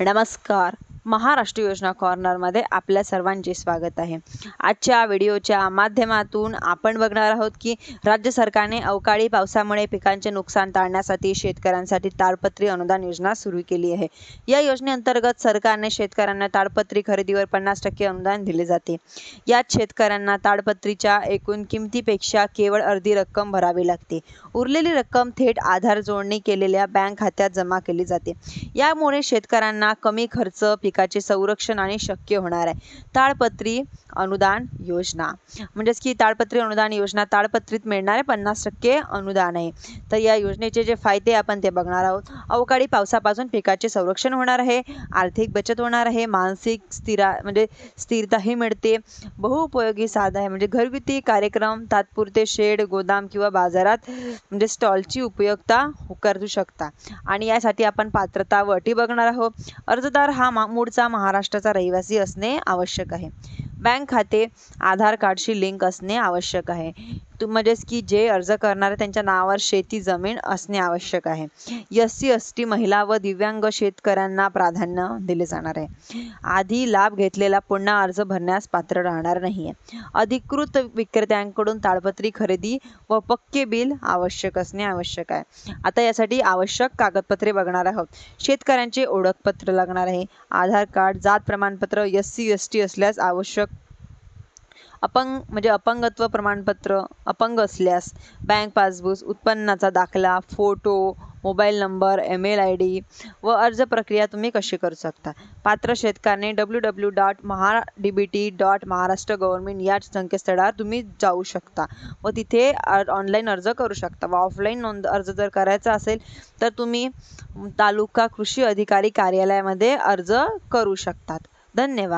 नमस्कार. महाराष्ट्र योजना कॉर्नरमध्ये आपल्या सर्वांचे स्वागत आहे. आजच्या व्हिडिओच्या माध्यमातून आपण बघणार आहोत की राज्य सरकारने अवकाळी पावसामुळे पिकांचे नुकसान टाळण्यासाठी शेतकऱ्यांसाठी ताडपत्री अनुदान योजना सुरू केली आहे. या योजनेअंतर्गत सरकारने शेतकऱ्यांना ताडपत्री खरेदीवर पन्नास टक्के अनुदान दिले जाते. यात शेतकऱ्यांना ताडपत्रीच्या एकूण किमतीपेक्षा केवळ अर्धी रक्कम भरावी लागते. उरलेली रक्कम थेट आधार जोडणी केलेल्या बँक खात्यात जमा केली जाते. यामुळे शेतकऱ्यांना कमी खर्च पिक पिकाचे संरक्षण आणि शक्य होणार आहे. ताळपत्री अनुदान योजना. म्हणजेच की ताळपत्री अनुदान योजना ताळपत्रीत मिळणारे पन्नास टक्के अनुदान आहे. तर या योजनेचे जे फायदे आपण ते बघणार आहोत. अवकाळी पावसापासून पिकाचे संरक्षण होणार आहे. आर्थिक बचत होणार आहे. मानसिक स्थिरा म्हणजे स्थिरताही मिळते. बहुउपयोगी साधन आहे. म्हणजे घरगुती कार्यक्रम तात्पुरते शेड गोदाम किंवा बाजारात म्हणजे स्टॉलची उपयोगता करू शकता. आणि यासाठी आपण पात्रता व अटी बघणार आहोत. अर्जदार हा मा मूळचा महाराष्ट्राचा रहिवासी असणे आवश्यक आहे. बँक खाते आधार कार्डशी लिंक असणे आवश्यक आहे. म्हणजेच की जे अर्ज करणारे त्यांच्या नावावर शेती जमीन असणे आवश्यक आहे. एस सी एस टी महिला व दिव्यांग शेतकऱ्यांना प्राधान्य दिले जाणार आहे. आधी लाभ घेतलेला पुन्हा अर्ज भरण्यास पात्र राहणार नाही आहे अधिकृत विक्रेत्यांकडून ताडपत्री खरेदी व पक्के बिल आवश्यक असणे आवश्यक आहे. आता यासाठी आवश्यक कागदपत्रे बघणार आहोत. शेतकऱ्यांचे ओळखपत्र लागणार आहे. आधार कार्ड जात प्रमाणपत्र एस सी एस टी असल्यास आवश्यक अपंग म्हणजे अपंगत्व प्रमाणपत्र अपंग असल्यास बँक पासबुक उत्पन्नाचा दाखला photo mobile number email I D व अर्ज प्रक्रिया तुम्ही कशी करू शकता? पात्र शेतकऱ्याने W W dot Maha D B T dot Maharashtra government या संकेतस्थळावर तुम्ही जाऊ शकता व तिथे ऑनलाईन अर्ज करू शकता. व ऑफलाईन नोंद अर्ज जर करायचा असेल तर तुम्ही तालुका कृषी अधिकारी कार्यालयामध्ये अर्ज करू शकतात. धन्यवाद.